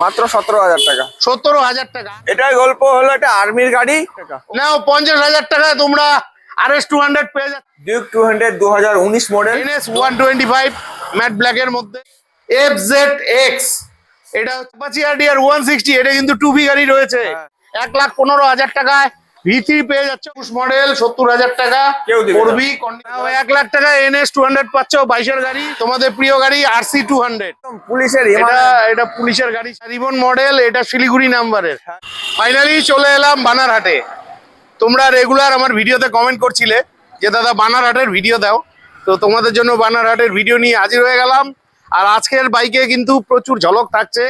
মাত্র সতেরো হাজার টাকা। সতেরো হাজার টাকা। এটাই গল্প হলো একটা আর্মির গাড়ি। নাও পঞ্চাশ হাজার টাকায় তোমরা আর এস টু হান্ড্রেড পেয়ে যাচ্ছ। ডিউক টু হান্ড্রেড দু হাজার উনিশ model NS one twenty five matte black এর মধ্যে। এফ জেড এক্স এটা হচ্ছে আর ওয়ান সিক্সটি এটা কিন্তু টু ভি গাড়ি রয়েছে। হ্যাঁ। এক লাখ পনেরো হাজার টাকায় ভি পেয়ে যাচ্ছে মডেল সত্তর হাজার টাকা। করবি এক লাখ টাকা এনএস টু হান্ড্রেড পাচ্ছ বাইশের গাড়ি। তোমাদের প্রিয় গাড়ি আরসি টু হান্ড্রেড পুলিশের এটা এটা পুলিশের গাড়ি রিবন মডেল এটা শিলিগুড়ি নাম্বারের। ফাইনালি চলে এলাম বানারহাটে। তোমরা রেগুলার আমার ভিডিওতে কমেন্ট করছিলে যে দাদা বানারহাটের ভিডিও দাও। তো তোমাদের জন্য বানারহাটের ভিডিও নিয়ে হাজির হয়ে গেলাম। আর আজকের বাইকে কিন্তু প্রচুর ঝলক থাকছে।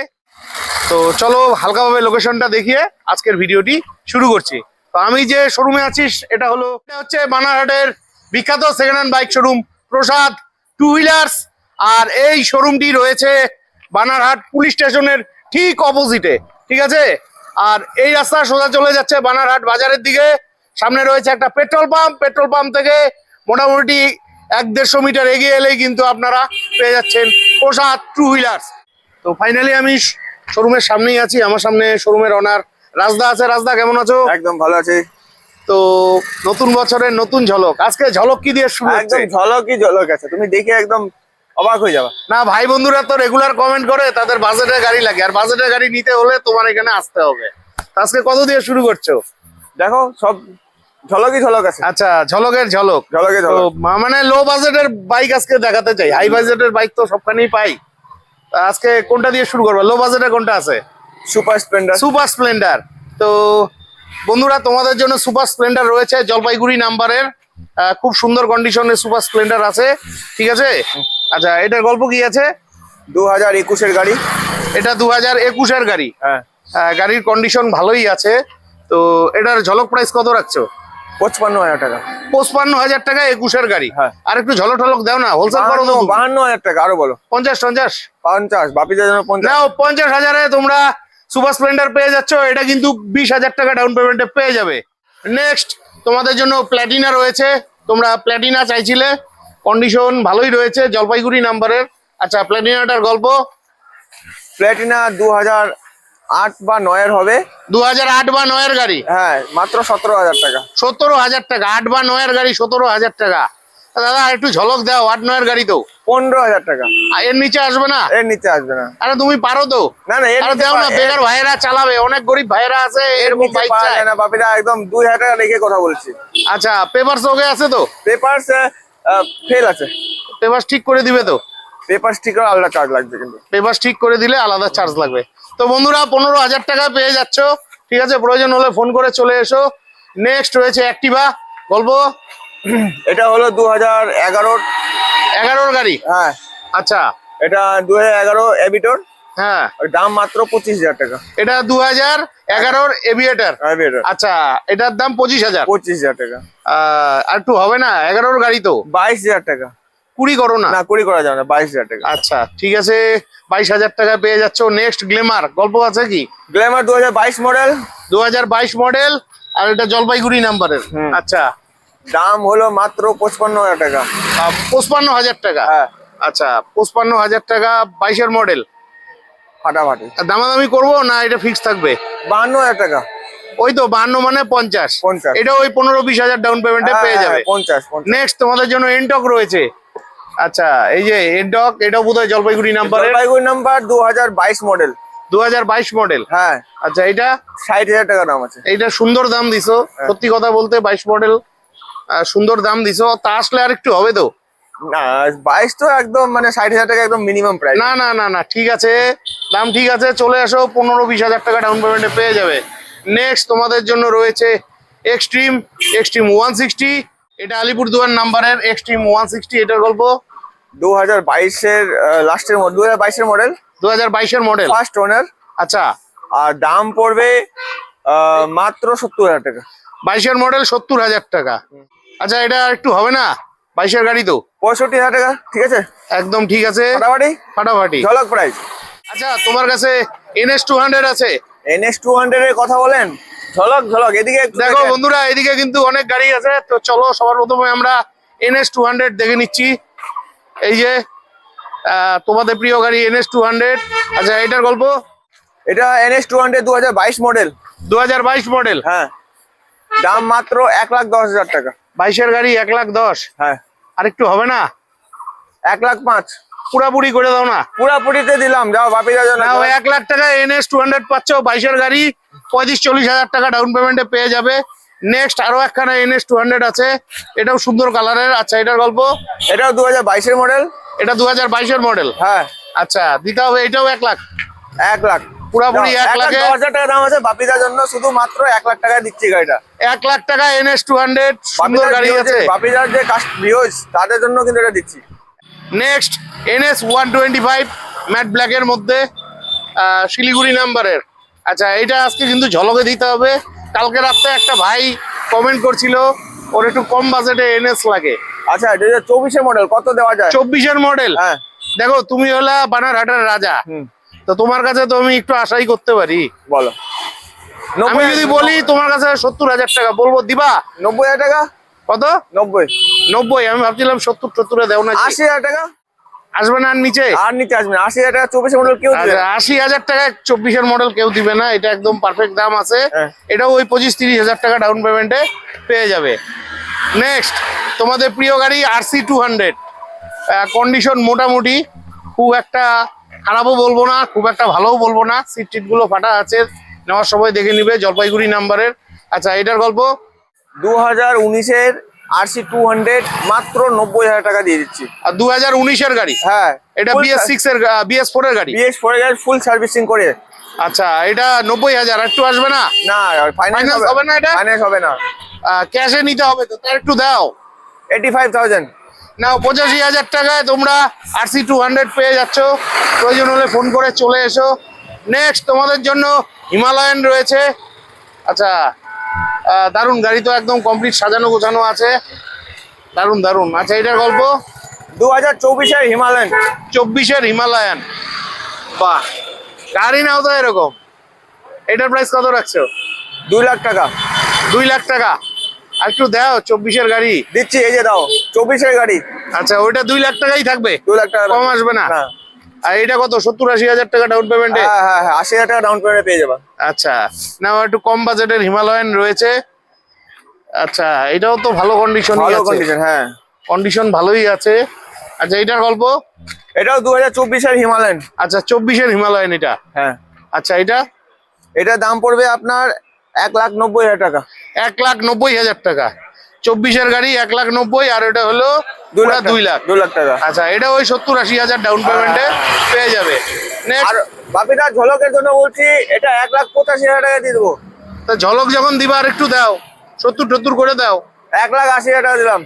তো চলো হালকাভাবে লোকেশনটা দেখিয়ে আজকের ভিডিওটি শুরু করছি। তো আমি যে শোরুমে আছি, এটা হলো, এটা হচ্ছে বানারহাটের বিখ্যাত second hand bike showroom Prasad two wheelers আর এই শোরুমটি রয়েছে বানারহাট পুলিশ স্টেশনের ঠিক অপোজিটে ঠিক আছে? আর এই রাস্তা সোজা চলে যাচ্ছে বানারহাট বাজারের দিকে। সামনে রয়েছে একটা পেট্রোল পাম্প। পেট্রোল পাম্প থেকে মোটামুটি এক দেড়শো মিটার এগিয়ে এলেই কিন্তু আপনারা পেয়ে যাচ্ছেন প্রসাদ টু হুইলার্স তো ফাইনালি আমি শোরুমের সামনেই আছি। আমার সামনে শোরুমের অনার রাজদা আছে রাজদা কেমন আছো? একদম ভালো আছে। তো নতুন বছরের নতুন ঝলক। আজকে ঝলক কি দিয়ে শুরু একদম ঝলকই ঝলক আছে। তুমি দেখে একদম অবাক হয়ে যাবে। না ভাই বন্ধুরা তো রেগুলার কমেন্ট করে তাদের বাজেটের গাড়ি লাগে। আর বাজেটের গাড়ি নিতে হলে তোমার এখানে আসতে হবে। তো আজকে কত দিয়ে শুরু করছ? দেখো সব ঝলকই ঝলক আছে। আচ্ছা ঝলকের ঝলক। ঝলকে তো ঝলক। মানে লো বাজেটের বাইক আজকে দেখাতে চাই। হাই বাজেটের বাইক তো সবখানেই পাই। আজকে কোনটা দিয়ে শুরু করব? লো বাজেটে কোনটা আছে? Super Splendor. Super Splendor. তো বন্ধুরা তোমাদের জন্য সুপার স্প্লেন্ডার রয়েছে জলপাইগুড়ি নাম্বারের। খুব সুন্দর কন্ডিশনের সুপার স্প্লেন্ডার আছে। ঠিক আছে? আচ্ছা এটার গল্প কি আছে? দু হাজার একুশের গাড়ি। এটা দু হাজার একুশের গাড়ি। হ্যাঁ। গাড়ির কন্ডিশন ভালোই আছে। তো এটার ঝলক প্রাইস কত রাখছো? পঁচপান্ন হাজার টাকা। পঁচপান্ন হাজার টাকা একুশের গাড়ি। হ্যাঁ। আর একটু ঝলক ঠলক দাও না হোলসেল করো বাহান্ন হাজার টাকা আরও বলো। পঞ্চাশ পঞ্চাশ? পঞ্চাশ বাপিদের জন্য পঞ্চাশ। পঞ্চাশ হাজারে তোমরা সুপার স্প্লেন্ডার পেয়ে যাচ্ছ এটা কিন্তু বিশ হাজার টাকা ডাউন পেমেন্টে পেয়ে যাবে। নেক্সট তোমাদের জন্য প্ল্যাটিনা রয়েছে। তোমরা প্ল্যাটিনা চাইছিলে কন্ডিশন ভালোই রয়েছে জলপাইগুড়ি নাম্বারের আচ্ছা প্ল্যাটিনাটার গল্প? প্ল্যাটিনা দু হাজার আট বা নয়ের হবে। দু হাজার আট বা নয়ের গাড়ি? হ্যাঁ মাত্র সতেরো হাজার টাকা। সতেরো হাজার টাকা আট বা নয়ের গাড়ি সতেরো হাজার টাকা। দাদা একটু ঝলক দাও আট নয়ের গাড়ি তো। পনেরো হাজার টাকা। আর এর নিচে আসবে না? এর নিচে আসবে না। আরে তুমি পারো তো। না না আরে দাও না বেকার ভাইয়েরা চালাবে অনেক গরিব ভাইয়েরা আছে এর এরকম বাইক চায়। না বাপিদা একদম দুই হাজার টাকা রেখে কথা বলছি। আচ্ছা পেপার ওকে আছে তো? পেপারস ফেল আছে। পেপার ঠিক করে দিবে তো? পেপার স্টিকার আলাদা চার্জ লাগবে কিন্তু। পেপার ঠিক করে দিলে আলাদা চার্জ লাগবে। তো বন্ধুরা পনেরো হাজার টাকা পেয়ে যাচ্ছ। ঠিক আছে প্রয়োজন হলে ফোন করে চলে এসো। নেক্সট রয়েছে অ্যাক্টিভা গল্প এটা হলো দু হাজার এগারোর। এগারোর গাড়ি? হ্যাঁ। আচ্ছা। এটা দু হাজার এগারো এবিটর হ্যাঁ। দাম মাত্র পঁচিশ হাজার টাকা। এটা দু হাজার এগারোর এভিয়েটার আচ্ছা এটার দাম পঁচিশ হাজার। পঁচিশ হাজার টাকা। আহ, আর একটু হবে না এগারোর গাড়ি তো। বাইশ হাজার টাকা। কুড়ি করো না। না কুড়ি করা যাবে না বাইশ হাজার টাকা। আচ্ছা ঠিক আছে বাইশ হাজার টাকা পেয়ে যাচ্ছ। নেক্সট গ্লেমার গল্প আছে কি? গ্ল্যামার দু বাইশ মডেল দু হাজার বাইশ মডেল আর এটা জলপাইগুড়ি নাম্বারের আচ্ছা। দাম হলো মাত্র পঁচপান্ন হাজার টাকা। পঁচপান্ন হাজার টাকা? হ্যাঁ। আচ্ছা পঁচপান্ন হাজার টাকা বাইশের মডেল ফাটাফাটি। দামাদামি করব না এটা ফিক্স থাকবে? বাহান্ন হাজার টাকা। ওই তো বান্ন মানে পঞ্চাশ। পঞ্চাশ। এটা ওই পনেরো বিশ হাজার ডাউন পেমেন্টে হ্যাঁ, পেয়ে হ্যাঁ, যাবে। পঞ্চাশ নেক্সট তোমাদের জন্য এনটক রয়েছে। আচ্ছা এই যে এনটক এটাও বোধহয় জলপাইগুড়ি নাম্বারের জলপাইগুড়ি নাম্বার দু হাজার বাইশ মডেল দু হাজার বাইশ মডেল হ্যাঁ। আচ্ছা এটা? ষাট হাজার টাকা দাম আছে। এইটা সুন্দর দাম দিছো। হ্যাঁ। সত্যি কথা বলতে বাইশ মডেল সুন্দর দাম দিছো। তা আসলে আর একটু হবে তো? না বাইশ তো একদম মানে ষাট হাজার টাকা একদম মিনিমাম প্রাইস না না না না ঠিক আছে। দাম ঠিক আছে চলে আসো পনেরো বিশ হাজার টাকা ডাউন পেমেন্টে পেয়ে যাবে। নেক্সট তোমাদের জন্য রয়েছে এক্সট্রিম এক্সট্রিম ওয়ান সিক্সটি এটা আলিপুরদুয়ার নাম্বারের এক্সট্রিম ওয়ান সিক্সটি এটার গল্প। দু হাজার বাইশের লাস্টের দু হাজার বাইশের মডেল দু হাজার বাইশের মডেল ফার্স্ট ওনার আচ্ছা। আর দাম পড়বে মাত্র সত্তর হাজার টাকা। বাইশের মডেল সত্তর হাজার টাকা। আচ্ছা এটা একটু হবে না? বাইশের গাড়ি তো। পঁয়ষট্টি হাজার টাকা ঠিক আছে? একদম ঠিক আছে। ফাটাফাটি? ফাটাফাটি। ঝলক প্রাইস আচ্ছা তোমার কাছে এনএস টু হান্ড্রেড আছে? এনএস টু হান্ড্রেড এর কথা বলেন? ঝলক ঝলক এদিকে দেখো বন্ধুরা এদিকে কিন্তু অনেক গাড়ি আছে তো চলো সবার প্রথমে আমরা এনএস টু হান্ড্রেড দেখে নিচ্ছি। এই যে তোমাদের প্রিয় গাড়ি এনএস টু হান্ড্রেড আচ্ছা এটার গল্প? এটা এনএস টু হান্ড্রেড দু হাজার বাইশ মডেল দু হাজার বাইশ মডেল হ্যাঁ। দাম মাত্র এক লাখ দশ হাজার টাকা। বাইশের গাড়ি এক লাখ দশ। হ্যাঁ। আর একটু হবে না? এক লাখ পাঁচ। পুরাপুরি করে দাও না। পুরাপুরিতে দিলাম যাও বাপি দাদা না এক লাখ টাকা এনএস টু হান্ড্রেড পাচ্ছ বাইশের গাড়ি পঁয়ত্রিশ চল্লিশ হাজার টাকা ডাউন পেমেন্টে পেয়ে যাবে। নেক্সট আরও একখানা এনএস টু হান্ড্রেড আছে এটাও সুন্দর কালারের আচ্ছা এটার গল্প? এটাও দু হাজার বাইশের মডেল এটা দু হাজার বাইশের মডেল হ্যাঁ। আচ্ছা দিতে হবে এটাও এক লাখ। এক লাখ। পুরাপুরি এক লাখ দশ হাজার টাকা দাম আছে বাপিদার জন্য শুধু মাত্র এক লাখ টাকায় দিচ্ছি গাড়িটা। এক লাখ টাকা এনএস টু হান্ড্রেড সুন্দর গাড়ি আছে। বাপিদার যে ভিউজ তাদের জন্য কিন্তু এটা দিচ্ছি। Next NS one twenty five matte ব্ল্যাকের মধ্যে শিলিগুড়ি নাম্বারের। আচ্ছা এটা আজকে কিন্তু ঝলকে দিতে হবে। কালকে রাত্রে একটা ভাই কমেন্ট করছিল ওর একটু কম বাজেটে এনএস লাগে। আচ্ছা এটা চব্বিশের মডেল কত দেওয়া যায়? চব্বিশের মডেল হ্যাঁ। দেখো তুমি হলা বানারহাটের রাজা। হুম। তো তোমার কাছে তো আমি একটু আশাই করতে পারি। বলো। আমি যদি বলি তোমার কাছে সত্তর হাজার টাকা বলব দিবা? নব্বই হাজার টাকা? কত? নব্বই। নব্বই আমি ভাবছিলাম সত্তর সত্তরে দেও না আশি হাজার টাকা? আসবে না আর নিচে? আর নিতে আসবে না। আশি হাজার টাকা চব্বিশের মডেল কেউ দিবে না। আশি হাজার টাকা চব্বিশের মডেল কেউ দিবে না। এটা একদম পারফেক্ট দাম আছে। হ্যাঁ। এটাও ওই পঁচিশ তিরিশ হাজার টাকা ডাউন পেমেন্টে পেয়ে যাবে। নেক্সট তোমাদের প্রিয় গাড়ি আরসি টু হান্ড্রেড কন্ডিশন মোটামুটি খুব একটা খারাপও বলব না খুব একটা ভালোও বলব না। সিট টিটগুলো ফাটা আছে নেওয়ার সময় দেখে নিবে জলপাইগুড়ি নাম্বারের আচ্ছা এটার গল্প? দু হাজার উনিশের আরসি টু হান্ড্রেড মাত্র নব্বই হাজার টাকা দিয়ে দিচ্ছি। আর দু হাজার উনিশের গাড়ি? হ্যাঁ এটা বিএস সিক্স এর বিএস ফোর এর গাড়ি? বিএস ফোর ফুল সার্ভিসিং করে। আচ্ছা এটা নব্বই হাজার একটু আসবে না? না ফাইন্যান্স হবে না এটা? ফাইন্যান্স হবে না। ক্যাশে নিতে হবে তো তার একটু দাও। এইটি ফাইভ থাউজেন্ড নাও পঁচাশি হাজার টাকায় তোমরা আরসি টু হান্ড্রেড পেয়ে যাচ্ছ। প্রয়োজন হলে ফোন করে চলে এসো। নেক্সট তোমাদের জন্য হিমালয়ান রয়েছে। আচ্ছা দারুণ গাড়ি তো একদম কমপ্লিট সাজানো গোছানো আছে। দারুণ দারুণ। আচ্ছা এটার গল্প? দু হাজার চব্বিশের হিমালয়ান। চব্বিশের হিমালয়ান। বাহ গাড়ি নাও তো এরকম। এটার প্রাইস কত রাখছো? দুই লাখ টাকা। দুই লাখ টাকা। আর একটু দাও চব্বিশের গাড়ি। দিচ্ছি এই যে দাও চব্বিশের গাড়ি। আচ্ছা ওইটা দুই লাখ টাকাই থাকবে? দু লাখ টাকা কম আসবে না? হ্যাঁ। আর এটা কত সত্তর আশি হাজার টাকা ডাউন পেমেন্টে হ্যাঁ হ্যাঁ হ্যাঁ আশি হাজার টাকা ডাউন পেমেন্টে পেয়ে যাবা। আচ্ছা না একটু কম বাজেটের হিমালয়ান রয়েছে। আচ্ছা এটাও তো ভালো কন্ডিশন ভালো কন্ডিশন হ্যাঁ। কন্ডিশন ভালোই আছে। আচ্ছা এটার গল্প? এটাও দু হাজার চব্বিশের হিমালয়ান। আচ্ছা চব্বিশের হিমালয়ান এটা? হ্যাঁ। আচ্ছা এটা? এটার দাম পড়বে আপনার এক লাখ নব্বই হাজার টাকা। এক লাখ নব্বই হাজার টাকা। চব্বিশের গাড়ি এক লাখ নব্বই আর এটা হলো দু পুরা লাখ দুই লাখ। টাকা। আচ্ছা এটা ওই সত্তর আশি হাজার ডাউন পেমেন্টে পেয়ে যাবে। আর বাপিদা ঝলকের জন্য বলছি এটা এক লাখ পঁচাশি হাজার টাকা দিয়ে দেবো। তা ঝলক যখন দিবা আর একটু দাও সত্তর টত্তর করে দাও। এক লাখ আশি হাজার টাকা দিলাম।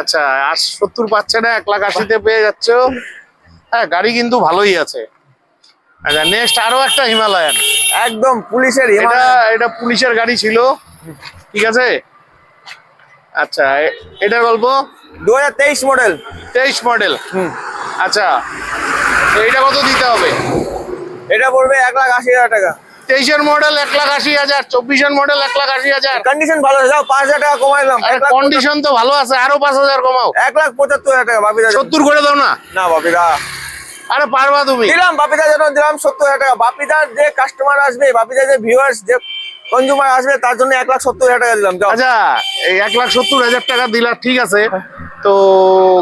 আচ্ছা আর সত্তর পাচ্ছে না এক লাখ আশিতে পেয়ে যাচ্ছ। হ্যাঁ গাড়ি কিন্তু ভালোই আছে। আচ্ছা নেক্সট আরও একটা হিমালয়ান। একদম পুলিশের এটা এটা পুলিশের গাড়ি ছিল। ঠিক আছে? আচ্ছা এ- এটার গল্প? দু হাজার তেইশ মডেল। তেইশ মডেল। আচ্ছা তো এইটা কত দিতে হবে? এটা পড়বে এক লাখ আশি হাজার টাকা। তেইশের মডেল এক লাখ আশি হাজার চব্বিশের মডেল এক লাখ আশি হাজার। কন্ডিশন ভালো আছে যাও পাঁচ হাজার টাকা কমাই দিলাম। এক লাখ কন্ডিশন তো ভালো আছে আরও পাঁচ হাজার কমাও। এক লাখ পঁচাত্তর হাজার টাকা বাপিদা। সত্তর করে দাও না। না বাপিদা। আরে পারবা তুমি। দিলাম বাপিদার জন্য দিলাম সত্তর হাজার টাকা। বাপিদার যে কাস্টমার আসবে বাপিদার যে ভিউয়ার্স যে কনজিউমার আসবে তার জন্য এক লাখ সত্তর হাজার টাকা দিলাম আচ্ছা এই এক লাখ সত্তর হাজার টাকা দিলা ঠিক আছে। তো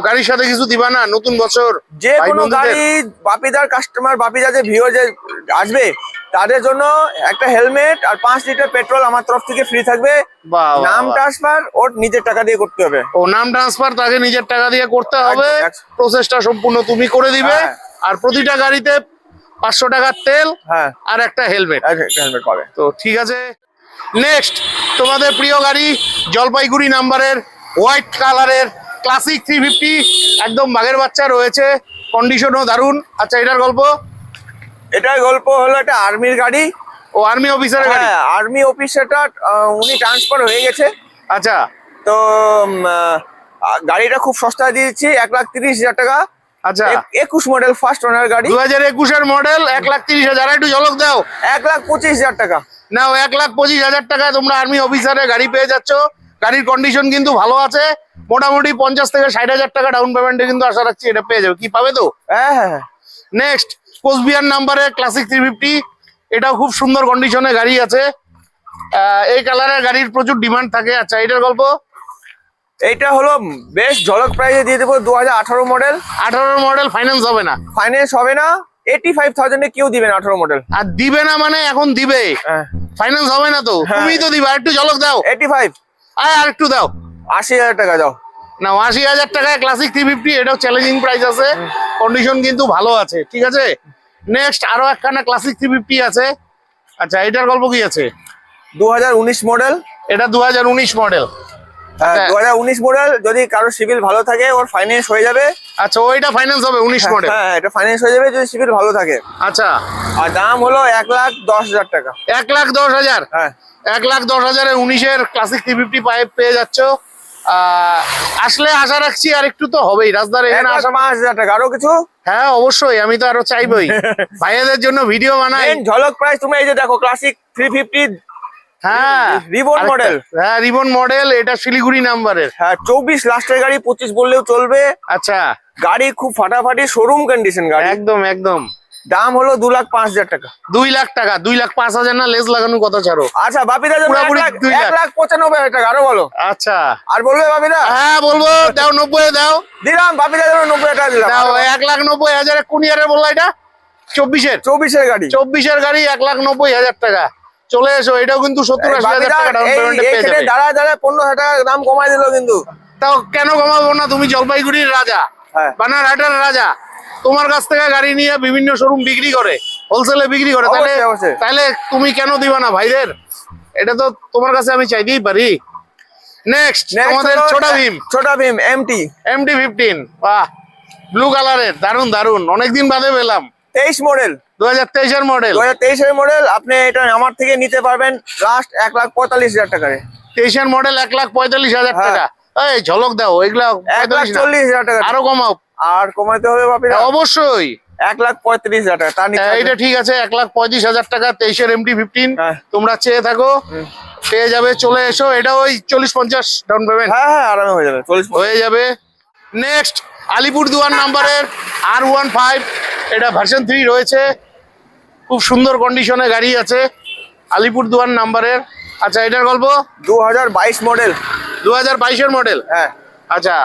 গাড়ির সাথে কিছু দিবা না? নতুন বছর যে কোনো গাড়ি বাপিদার কাস্টমার বাপিদার যে ভিউয়ার যে আসবে তাদের জন্য একটা হেলমেট আর পাঁচ লিটার পেট্রোল আমার তরফ থেকে ফ্রি থাকবে। নাম ট্রান্সফার ওর নিজের টাকা দিয়ে করতে হবে। ও নাম ট্রান্সফার তাকে নিজের টাকা দিয়ে করতে হবে। প্রসেসটা সম্পূর্ণ তুমি করে দিবে। হ্যাঁ। আর প্রতিটা গাড়িতে পাঁচশো টাকার তেল হ্যাঁ। আর একটা হেলমেট হেলমেট পাবে। তো ঠিক আছে। নেক্সট তোমাদের প্রিয় গাড়ি জলপাইগুড়ি নাম্বারের হোয়াইট কালারের ক্লাসিক থ্রি ফিফটি একদম বাঘের বাচ্চা রয়েছে। কন্ডিশনও দারুণ। আচ্ছা এটার গল্প? এটার গল্প হলো একটা আর্মির গাড়ি। ও আর্মি অফিসার গাড়ি? হ্যাঁ আর্মি অফিসারটা উনি ট্রান্সফার হয়ে গেছে। আচ্ছা। তো গাড়িটা খুব সস্তায় দিয়েছি এক লাখ তিরিশ হাজার টাকা। আচ্ছা। একুশ মডেল ফার্স্ট ওনার গাড়ি। দু হাজার একুশের মডেল এক লাখ তিরিশ হাজার। একটু ঝলক দাও। এক লাখ পঁচিশ হাজার টাকা। এক লাখ পঁচিশ হাজার টাকায় তোমরা আর্মি অফিসারের গাড়ি পেয়ে যাচ্ছ। গাড়ির কন্ডিশন কিন্তু ভালো আছে। মোটামুটি পঞ্চাশ থেকে ষাট হাজার টাকা ডাউন পেমেন্টে কিন্তু আশা রাখছি এটা পেয়ে যাবে। কি পাবে তো? হ্যাঁ হ্যাঁ হ্যাঁ। নেক্সট কোচবিহার নাম্বারে ক্লাসিক থ্রি ফিফটি এটাও খুব সুন্দর কন্ডিশনে গাড়ি আছে। এই কালারের গাড়ির প্রচুর ডিমান্ড থাকে। আচ্ছা এটার গল্প? এইটা হলো বেশ ঝলক প্রাইসে দিয়ে দেবো দু হাজার আঠারো মডেল আঠারোর মডেল ফাইন্যান্স হবে না। ফাইন্যান্স হবে না। এইটি ফাইভ থাউজেন্ডে কেউ দিবেন আঠারো মডেল আর দিবে না মানে এখন দিবে। ফাইন্যান্স হবে না তো। হ্যাঁ। তুমি তো দিবা একটু ঝলক দাও। এইটি ফাইভ আর একটু দাও। আশি হাজার টাকা দাও। না আশি হাজার টাকায় ক্লাসিক থ্রি ফিফটি এটাও চ্যালেঞ্জিং প্রাইস আছে। কন্ডিশন কিন্তু ভালো আছে ঠিক আছে? নেক্সট আরও একখানা ক্লাসিক থ্রি ফিফটি আছে। আচ্ছা এটার গল্প কি আছে? দু হাজার উনিশ মডেল এটা দু হাজার উনিশ মডেল। দু হাজার উনিশ মডেল যদি কারও সিভিল ভালো থাকে ওর ফাইন্যান্স হয়ে যাবে। আচ্ছা ওইটা ফাইন্যান্স হবে উনিশ মডেল হ্যাঁ এটা ফাইন্যান্স হয়ে যাবে যদি সিভিল ভালো থাকে। আচ্ছা। আর দাম হলো এক লাখ দশ হাজার টাকা। এক লাখ দশ হাজার? হ্যাঁ। এক লাখ দশ উনিশের ক্লাসিক থ্রি ফিফটি পাইপ পেয়ে যাচ্ছ। আসলে আশা রাখছি আর একটু তো হবেই। রাজদার এখানে আসা পাঁচ হাজার টাকা। আরও কিছু? হ্যাঁ অবশ্যই আমি তো আরও চাইবই। ভাইয়াদের জন্য ভিডিও বানাই। ঝলক প্রাইস তুমি এই যে দেখো ক্লাসিক থ্রি ফিফটি হ্যাঁ। Ribbon আরেকটা- model। হ্যাঁ রিবন মডেল এটা শিলিগুড়ি নাম্বারের হ্যাঁ চব্বিশ লাস্টের গাড়ি পঁচিশ বললেও চলবে। আচ্ছা। গাড়ি খুব ফাটাফাটি শোরুম কন্ডিশন গাড়ি। একদম একদম। দাম হলো দু লাখ পাঁচ হাজার টাকা। দুই লাখ টাকা দুই লাখ পাঁচ হাজার না লেস লাগানো কথা ছাড়ো। আচ্ছা বাপিদা জন্য এক লাখ দুই লাখ। লাখ পঁচানব্বই হাজার টাকা আরও বলো। আচ্ছা। আর বলবে বাপিদা? হ্যাঁ বলব দাও নব্বই দাও। দিলাম বাপিদা নব্বই হাজার দিলাম। এক লাখ নব্বই কোন ইয়ারে বললা এটা? চব্বিশের। চব্বিশের গাড়ি। চব্বিশের গাড়ি এক লাখ নব্বই হাজার টাকা। চলে এসো এটাও কিন্তু সত্তর আশি হাজার টাকা ডাউন পেমেন্টে পেয়ে যাবে। দাঁড়ায় দাঁড়ায় পনেরো হাজার টাকা দাম কমাই দিল কিন্তু। তাও কেন কমাবো না? তুমি জলপাইগুড়ির রাজা হ্যাঁ। বানারহাটের রাজা। তোমার কাছ থেকে গাড়ি নিয়ে বিভিন্ন শোরুম বিক্রি করে হোলসেলে বিক্রি করে। তাহলে। তাহলে তুমি কেন দিবা না ভাইদের? এটা তো তোমার কাছে আমি চাইতেই পারি। নেক্সট তোমাদের Chhota Bheem. Chhota Bheem MT MT fifteen বাহ। ব্লু কালারের দারুণ দারুণ অনেকদিন বাদে পেলাম। তেইশ মডেল দু হাজার তেইশের মডেল দু হাজার তেইশের মডেল আপনি এটা আমার থেকে নিতে পারবেন লাস্ট এক লাখ পঁয়তাল্লিশ হাজার টাকারে তেইশের মডেল এক লাখ পঁয়তাল্লিশ হাজার হ্যাঁ। টাকা। এই ঝলক দাও এগুলা এক লাখ 45 না। চল্লিশ হাজার টাকা। আরও কমাও। আর কমাইতে হবে বাপিদা অবশ্যই। এক লাখ পঁয়ত্রিশ হাজার টাকা হ্যাঁ, এইটা ঠিক আছে এক লাখ পঁয়ত্রিশ হাজার টাকা তেইশের এমটি ফিফটিন হ্যাঁ। তোমরা চেয়ে থাকো পেয়ে যাবে চলে এসো। এটা ওই চল্লিশ পঞ্চাশ ডাউন পেমেন্ট হ্যাঁ হ্যাঁ আরামে হয়ে যাবে চল্লিশ হয়ে যাবে। নেক্সট আলিপুর দুয়ার নাম্বারের আর ওয়ান ফাইভ এটা ভার্সন থ্রি রয়েছে। খুব সুন্দর কন্ডিশনে গাড়ি আছে। আলিপুর দুয়ার নাম্বারের। আচ্ছা এটার গল্প? দু হাজার বাইশ মডেল দু হাজার বাইশের মডেল হ্যাঁ। আচ্ছা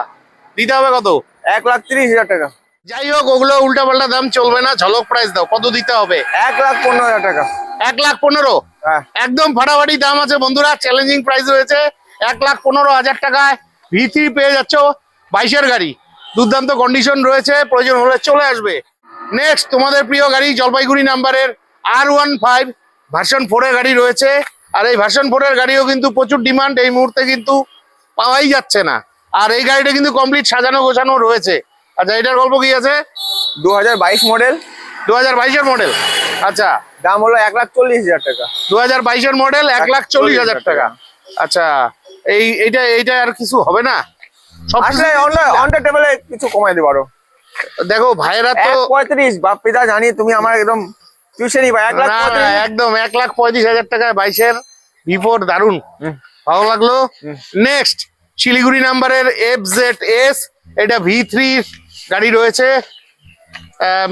দিতে হবে কত? এক লাখ তিরিশ হাজার টাকা। যাই হোক ওগুলো উল্টা পাল্টা দাম চলবে না। ঝলক প্রাইস দাও। কত দিতে হবে? এক লাখ পনেরো হাজার টাকা। এক লাখ পনেরো? হ্যাঁ। একদম ফাটাফাটি দাম আছে বন্ধুরা। চ্যালেঞ্জিং প্রাইস রয়েছে। এক লাখ পনেরো হাজার টাকায় ভি পেয়ে যাচ্ছ বাইশের গাড়ি। দুর্দান্ত কন্ডিশন রয়েছে। প্রয়োজন হলে চলে আসবে। নেক্সট তোমাদের প্রিয় গাড়ি জলপাইগুড়ি নাম্বারের আর ওয়ান ফাইভ ভার্সন ফোরের গাড়ি রয়েছে। আর এই ভার্সন ফোরের গাড়িও কিন্তু প্রচুর ডিমান্ড এই মুহূর্তে কিন্তু পাওয়াই যাচ্ছে না। আর এই গাড়িটা কিন্তু কমপ্লিট সাজানো গোছানো রয়েছে। আচ্ছা এটার গল্প কি আছে? দু হাজার বাইশ মডেল দু হাজার বাইশের মডেল আচ্ছা। দাম হলো এক লাখ চল্লিশ হাজার টাকা। দু হাজার বাইশের মডেল এক লাখ চল্লিশ হাজার টাকা। আচ্ছা। এই এইটা এইটা আর কিছু হবে না? সব অন টেবিলে কিছু কমাই দিবো আরও। দেখো ভাইরা তো পঁয়ত্রিশ বাপ পিতা জানি তুমি আমার একদম টিউশনই ভাই এক লাখ একদম এক লাখ পঁয়ত্রিশ হাজার টাকায় বাইশের বিফোর দারুণ ভালো লাগল? নেক্সট শিলিগুড়ি নাম্বারের এফ জেড এস এটা ভি থ্রি গাড়ি রয়েছে।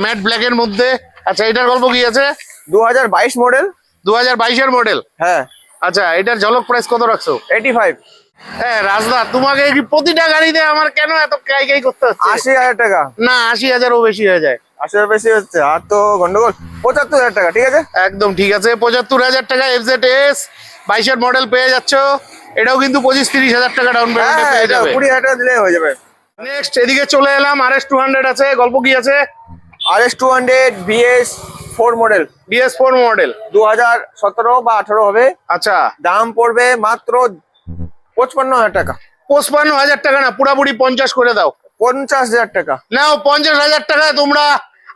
ম্যাট ব্ল্যাকের মধ্যে। আচ্ছা এটার গল্প কি আছে? দু হাজার বাইশ মডেল দু হাজার বাইশের মডেল হ্যাঁ। আচ্ছা এটার ঝলক প্রাইস কত রাখছো? এইটি ফাইভ হ্যাঁ রাজদা তোমাকে কি প্রতিটা গাড়িতে আমার কেন এত কাই কাই করতে হচ্ছে? আশি হাজার টাকা। না আশি হাজারও বেশি হয়ে যায়। আশি হাজার বেশি হচ্ছে। আর তো গন্ডগোল। পঁচাত্তর হাজার টাকা ঠিক আছে? একদম ঠিক আছে। পঁচাত্তর হাজার টাকা এফজেড এস বাইশের মডেল পেয়ে যাচ্ছ। এটাও কিন্তু পঁচিশ তিরিশ হাজার টাকা ডাউন হ্যাঁ পেমেন্টে পেয়ে এটা যাবে। কুড়ি হাজার টাকা দিলেই হয়ে যাবে। নেক্সট এদিকে চলে এলাম। আর এস টু হান্ড্রেড আছে। গল্প কি আছে? R S two hundred BS four model BS four model দু হাজার সতেরো বা আঠারো হবে। আচ্ছা। দাম পড়বে মাত্র পঁচপান্ন হাজার টাকা। পঁচপান্ন হাজার টাকা না পুরাপুরি পঞ্চাশ করে দাও। পঞ্চাশ হাজার টাকা। নাও পঞ্চাশ হাজার টাকায় তোমরা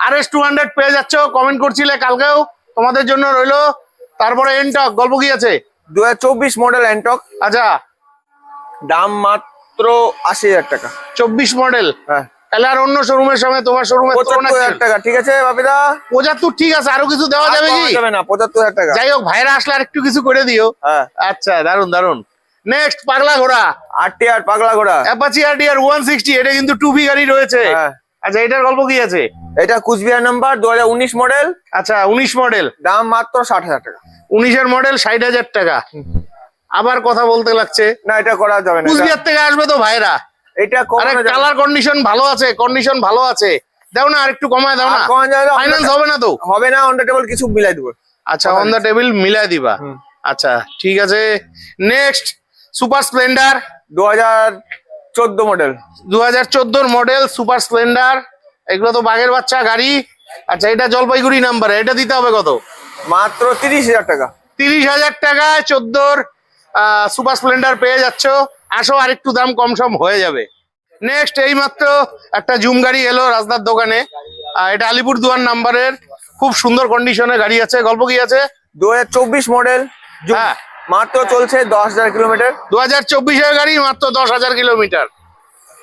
আর এস টু হান্ড্রেড পেয়ে যাচ্ছ। কমেন্ট করছিলে কালকেও তোমাদের জন্য রইল। তারপরে এনটক গল্প কি আছে? দু হাজার চব্বিশ মডেল অ্যান্টক আচ্ছা। দাম মাত্র আশি হাজার টাকা। চব্বিশ মডেল হ্যাঁ। তাহলে আর অন্য শোরুমের সঙ্গে তোমার হাজার টাকা ঠিক আছে বাপিদা? পঁচাত্তর ঠিক আছে আরও কিছু দেওয়া যাবে কি? না পঁচাত্তর হাজার টাকা। যাই হোক ভাইরা আসলে আর একটু কিছু করে দিও। হ্যাঁ। আচ্ছা দারুণ দারুণ নেক্সট পাগলা ঘোড়া। আটটি আর পাগলা ঘোড়া। Apache R DR one sixty এটা কিন্তু টু ভি গাড়ি রয়েছে। হ্যাঁ। আচ্ছা এটার গল্প কি আছে? এটা কুচবিহার নাম্বার দু হাজার উনিশ মডেল আচ্ছা উনিশ মডেল দাম মাত্র ষাট হাজার টাকা। উনিশের মডেল ষাট হাজার টাকা। আবার কথা বলতে লাগছে। না এটা করা যাবে না কুচবিহার থেকে আসবে তো ভাইরা। এটা কালার কন্ডিশন ভালো আছে কন্ডিশন ভালো আছে। দাও না আর একটু কমায় দাও না যাবে হবে না তো? হবে না অন টেবল কিছু মিলাই দেবো। আচ্ছা অন দ্য টেবিল মিলাই দিবা। আচ্ছা ঠিক আছে। নেক্সট সুপার স্প্লেন্ডার দু হাজার চোদ্দ মডেল। দু হাজার চোদ্দোর মডেল সুপার স্প্লেন্ডার। এগুলো তো বাঘের বাচ্চা গাড়ি। আচ্ছা এটা জলপাইগুড়ি নাম্বার এটা দিতে হবে কত? মাত্র তিরিশ হাজার টাকা। তিরিশ হাজার টাকায় চোদ্দোর সুপার স্প্লেন্ডার পেয়ে যাচ্ছ। আসো আরেকটু দাম কম সম হয়ে যাবে। নেক্সট এই মাত্র একটা জুম গাড়ি এলো রাজদার দোকানে। এটা আলিপুর দুয়ার নাম্বারের। খুব সুন্দর কন্ডিশনে গাড়ি আছে। গল্প কি আছে? দু চব্বিশ মডেল হ্যাঁ। মাত্র চলছে দশ হাজার কিলোমিটার। দু হাজার চব্বিশের গাড়ি মাত্র দশ হাজার কিলোমিটার।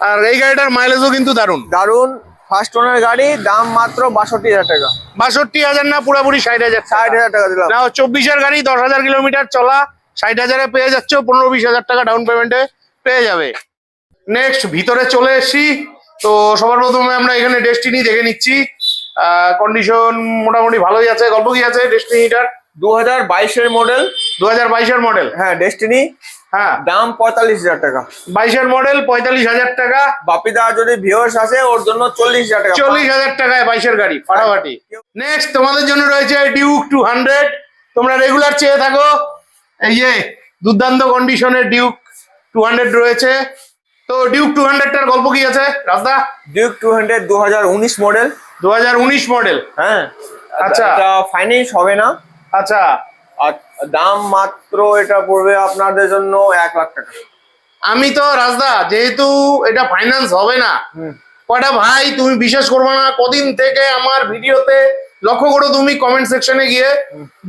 আর এই গাড়িটার মাইলেজও কিন্তু দারুণ। দারুণ ফার্স্ট ওনার গাড়ি দাম মাত্র বাষট্টি হাজার টাকা। বাষট্টি হাজার না পুরোপুরি ষাট হাজার ষাট হাজার টাকা দিলাম। না চব্বিশের গাড়ি দশ হাজার কিলোমিটার চলা ষাট হাজারে পেয়ে যাচ্ছ পনেরো বিশ হাজার টাকা ডাউন পেমেন্টে পেয়ে যাবে। নেক্সট ভিতরে চলে এসছি। তো সবার প্রথমে আমরা এখানে ডেস্টিনি দেখে নিচ্ছি। কন্ডিশন মোটামুটি ভালোই আছে গল্প কি আছে ডেস্টিনিটার দু হাজার বাইশের মডেল। দু হাজার বাইশের মডেল। হ্যাঁ ডেস্টিনি হ্যাঁ। দাম পঁয়তাল্লিশ হাজার টাকা। বাইশের মডেল পঁয়তাল্লিশ হাজার টাকা। বাপিদা যদি ভিউয়ার্স আসে ওর জন্য চল্লিশ হাজার টাকা। চল্লিশ হাজার টাকায় বাইশের গাড়ি ফাটাফাটি। নেক্সট তোমাদের জন্য রয়েছে ডিউক টু হান্ড্রেড তোমরা রেগুলার চেয়ে থাকো। এই যে দুর্দান্ত কন্ডিশনের ডিউক টু হান্ড্রেড রয়েছে। তো ডিউক টু হান্ড্রেডটার গল্প কি আছে রাস্তা ডিউক টু হান্ড্রেড দু হাজার উনিশ মডেল। দু হাজার উনিশ মডেল। হ্যাঁ। আচ্ছা। এটা ফাইন্যান্স হবে না। আচ্ছা আর দাম মাত্র এটা পড়বে আপনাদের জন্য এক লাখ টাকা। আমি তো রাজদা যেহেতু এটা ফাইন্যান্স হবে না। কটা ভাই তুমি বিশ্বাস করবে না কদিন থেকে আমার ভিডিওতে লক্ষ্য করো তুমি কমেন্ট সেকশনে গিয়ে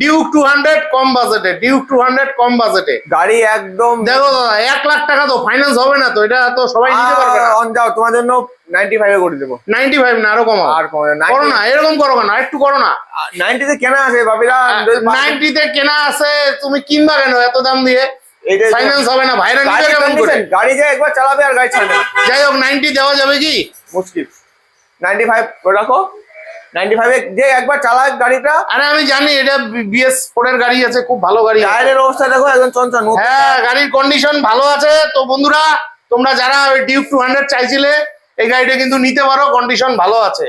ডিউক টু হান্ড্রেড কম বাজেটে ডিউক টু হান্ড্রেড কম বাজেটে গাড়ি একদম দেখো দাদা এক লাখ টাকা তো ফাইন্যান্স হবে না তো এটা তো সবাই নিতে পারবে না। অন যাও তোমার জন্য নাইনটি ফাইভে করে দেবো। নাইনটি ফাইভ না আরও কমাও। আর কমে। করো না এরকম করো না একটু করো না। নাইনটিতে কেনা আছে বাপিরা নাইনটিতে কেনা আছে তুমি কিনবা কেন এত দাম দিয়ে? ফাইন্যান্স হবে না ভাইরা নিবে গাড়ি কেমন করে? গাড়ি যে একবার চালাবে আর গাড়ি ছাড়বে যাই হোক নাইনটি দেওয়া যাবে কি? মুশকিল। নাইনটি ফাইভ রাখো। নাইনটি ফাইভে যে একবার চালাক গাড়িটা আরে আমি জানি এটা বিএস ফোর এর গাড়ি আছে খুব ভালো গাড়ি। টায়ারের অবস্থা দেখো একদম নতুন। হ্যাঁ গাড়ির কন্ডিশন ভালো আছে তো বন্ধুরা তোমরা যারা ওই ডিউক টু হান্ড্রেড চাইছিলে এই গাড়িটা কিন্তু নিতে পারো কন্ডিশন ভালো আছে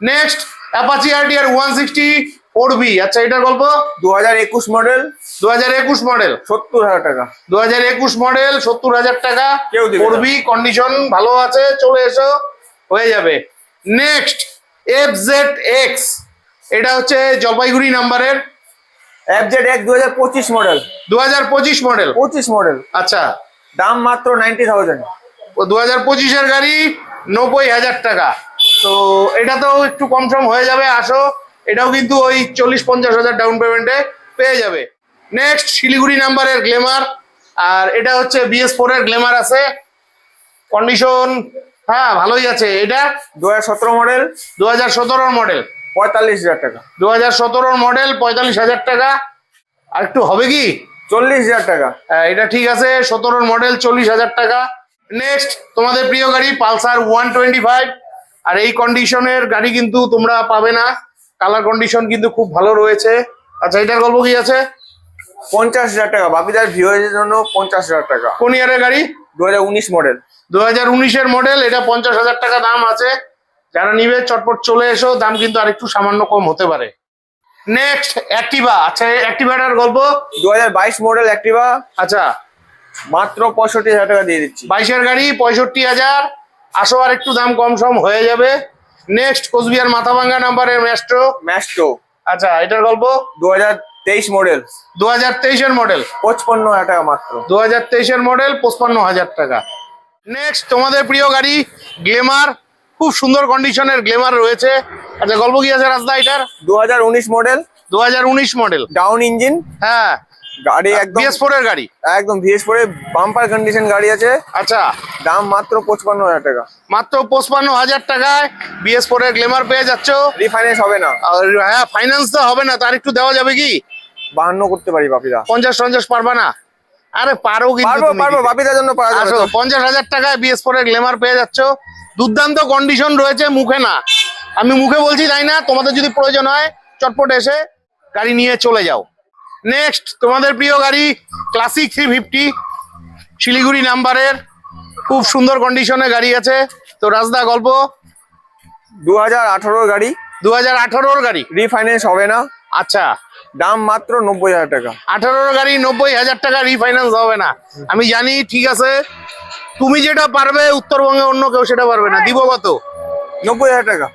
next Apache RTR one sixty four V আচ্ছা এটার গল্প দু হাজার একুশ মডেল দু হাজার একুশ মডেল সত্তর হাজার টাকা দু হাজার একুশ মডেল সত্তর হাজার টাকা। ফোর বি কন্ডিশন ভালো আছে চলে এসো হয়ে যাবে নেক্সট এফ জেড এক্স এটা হচ্ছে জলপাইগুড়ি নাম্বারের এফ জেড এক দু হাজার পঁচিশ মডেল দু হাজার পঁচিশ মডেল পঁচিশ মডেল আচ্ছা। দাম মাত্র নাইনটি থাউজেন্ড দু হাজার পঁচিশের গাড়ি নব্বই হাজার টাকা। তো এটাতেও একটু কম সম হয়ে যাবে আসো। এটাও কিন্তু ওই চল্লিশ পঞ্চাশ হাজার ডাউন পেমেন্টে পেয়ে যাবে। নেক্সট শিলিগুড়ি নাম্বারের গ্লেমার আর এটা হচ্ছে বিএস ফোর এর গ্লেমার আছে। কন্ডিশন হ্যাঁ ভালোই আছে। এটা দু হাজার সতেরো মডেল দু হাজার সতেরোর মডেল পঁয়তাল্লিশ হাজার টাকা। দু হাজার সতেরোর মডেল পঁয়তাল্লিশ হাজার টাকা। আর একটু হবে কি? চল্লিশ হাজার টাকা। হ্যাঁ, এটা ঠিক আছে। সতেরোর মডেল চল্লিশ হাজার টাকা। নেক্সট তোমাদের প্রিয় গাড়ি পালসার ওয়ান টোয়েন্টি ফাইভ। আর এই কন্ডিশনের গাড়ি কিন্তু তোমরা পাবে না। কালার কন্ডিশন কিন্তু খুব ভালো রয়েছে। আচ্ছা এটার গল্প কি আছে? পঞ্চাশ হাজার টাকা। বাপিদার ভিউয়ার্সের জন্য পঞ্চাশ হাজার টাকা। কোন ইয়ারের গাড়ি? দু হাজার উনিশ মডেল দু হাজার উনিশের মডেল এটা পঞ্চাশ হাজার টাকা দাম আছে। যারা নিবে চটপট চলে এসো দাম কিন্তু আরেকটু সামান্য কম হতে পারে। নেক্সট অ্যাক্টিভা আচ্ছা অ্যাক্টিভাটার গল্প? দু হাজার বাইশ মডেল অ্যাক্টিভা আচ্ছা। মাত্র পঁয়ষট্টি হাজার টাকা দিয়ে দিচ্ছি। বাইশের গাড়ি পঁয়ষট্টি হাজার। আসো আর একটু দাম কম সম হয়ে যাবে। নেক্সট কোচবিহার মাথাভাঙ্গা নাম্বারের ম্যাস্ট্রো ম্যাস্টো আচ্ছা এটার গল্প? দু তেইশ মডেল দু হাজার তেইশের মডেল পঁচপন্ন হাজার টাকা মাত্র। দু হাজার তেইশের মডেল পঁচপান্ন হাজার টাকা। নেক্সট তোমাদের প্রিয় গাড়ি গ্লেমার খুব সুন্দর কন্ডিশনের গ্লেমার রয়েছে। আচ্ছা গল্প কি আছে রাস্তা এটার? দু হাজার উনিশ মডেল দু হাজার উনিশ মডেল ডাউন ইঞ্জিন হ্যাঁ। গাড়ি একদম বিএস ফোর এর গাড়ি। একদম পরে বাম্পার কন্ডিশন গাড়ি আছে। আচ্ছা। দাম মাত্র পঁচপান্ন হাজার টাকা। মাত্র পঁচপান্ন হাজার টাকায় এর পেয়ে যাচ্ছ। রিফাইন্যান্স হবে না। আর হ্যাঁ ফাইন্যান্স তো হবে না তার একটু দেওয়া যাবে কি? বাহান্ন করতে পারি পঞ্চাশ পারবা না? আরে পারো কিন্তু পারব পারব। বাপিদার জন্য পারা যাবে পঞ্চাশ হাজার টাকায় বিএস ফোর এর গ্লেমার পেয়ে যাচ্ছ। দুর্দান্ত কন্ডিশন রয়েছে মুখে না। আমি মুখে বলছি তাই না তোমাদের যদি প্রয়োজন হয় চটপট এসে গাড়ি নিয়ে চলে যাও। নেক্সট তোমাদের প্রিয় গাড়ি ক্লাসিক থ্রি ফিফটি শিলিগুড়ি নাম্বারের খুব সুন্দর কন্ডিশনে গাড়ি আছে। তো রাজদা গল্প? দু হাজার আঠারোর গাড়ি। দু হাজার আঠারোর গাড়ি? রিফাইন্যান্স হবে না। আচ্ছা। দাম মাত্র নব্বই হাজার টাকা। আঠারোর গাড়ি নব্বই হাজার টাকা রিফাইন্যান্স হবে না। আমি জানি ঠিক আছে? তুমি যেটা পারবে উত্তরবঙ্গে অন্য কেউ সেটা পারবে না। দিব কত? নব্বই হাজার টাকা।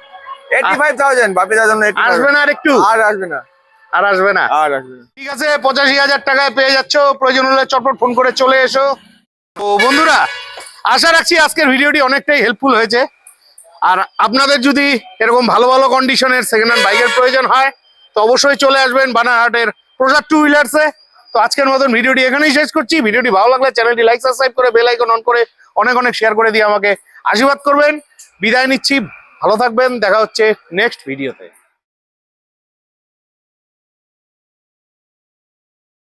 এইটি ফাইভ থাউজেন্ড বাপি 85,000 আসবে না আর একটু আর আসবে না। আর আসবে না? আর আসবে না। ঠিক আছে পঁচাশি হাজার টাকায় পেয়ে যাচ্ছ। প্রয়োজন হলে চটপট ফোন করে চলে এসো। তো বন্ধুরা আশা রাখছি আজকের ভিডিওটি অনেকটাই হেল্পফুল হয়েছে। আর আপনাদের যদি এরকম ভালো ভালো কন্ডিশনের সেকেন্ড হ্যান্ড বাইকের প্রয়োজন হয় তো অবশ্যই চলে আসবেন বানারহাটের প্রসাদ টু হুইলার্সে তো আজকের মতন ভিডিওটি এখানেই শেষ করছি। ভিডিওটি ভালো লাগলে চ্যানেলটি লাইক সাবস্ক্রাইব করে বেল আইকন অন করে অনেক অনেক শেয়ার করে দিয়ে আমাকে আশীর্বাদ করবেন। বিদায় নিচ্ছি। ভালো থাকবেন। দেখা হচ্ছে নেক্সট ভিডিওতে